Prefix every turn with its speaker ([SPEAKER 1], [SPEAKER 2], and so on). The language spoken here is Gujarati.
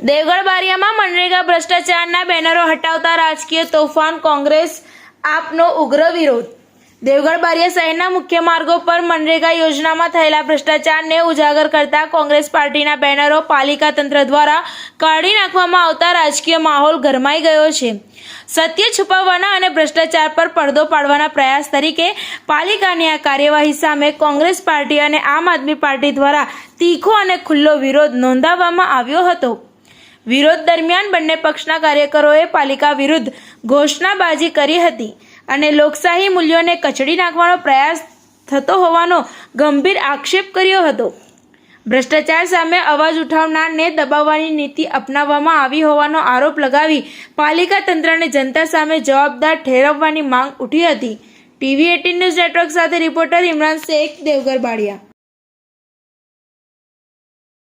[SPEAKER 1] દેવગઢ બારિયામાં મનરેગા ભ્રષ્ટાચારના બેનરો હટાવતા રાજકીય તોફાન કોંગ્રેસ આપનો ઉગ્ર વિરોધ. દેવગઢ બારિયા શહેરના મુખ્ય માર્ગો પર મનરેગા યોજનામાં થયેલા ભ્રષ્ટાચારને ઉજાગર કરતા કોંગ્રેસ પાર્ટીના બેનરો પાલિકા તંત્ર દ્વારા કાઢી નાખવામાં આવતા રાજકીય માહોલ ગરમાઈ ગયો છે. સત્ય છુપાવવાના અને ભ્રષ્ટાચાર પર પડદો પાડવાના પ્રયાસ તરીકે પાલિકાની આ કાર્યવાહી સામે કોંગ્રેસ પાર્ટી અને આમ આદમી પાર્ટી દ્વારા તીખો અને ખુલ્લો વિરોધ નોંધાવવામાં આવ્યો હતો. વિરોધ દરમિયાન બંને પક્ષના કાર્યકરોએ પાલિકા વિરુદ્ધ ઘોષણાબાજી કરી હતી. અને લોકશાહી મૂલ્યોને કચડી નાખવાનો પ્રયાસ થતો હોવાનો ગંભીર આક્ષેપ કર્યો હતો. ભ્રષ્ટાચાર સામે અવાજ ઉઠાવનારને દબાવવાની નીતિ અપનાવવામાં આવી હોવાનો આરોપ લગાવી પાલિકા તંત્રને જનતા સામે જવાબદાર ઠેરવવાની માંગ ઉઠી હતી. ટીવી એટીન ન્યૂઝ નેટવર્ક સાથે રિપોર્ટર ઇમરાન શેખ, દેવગર બાડિયા.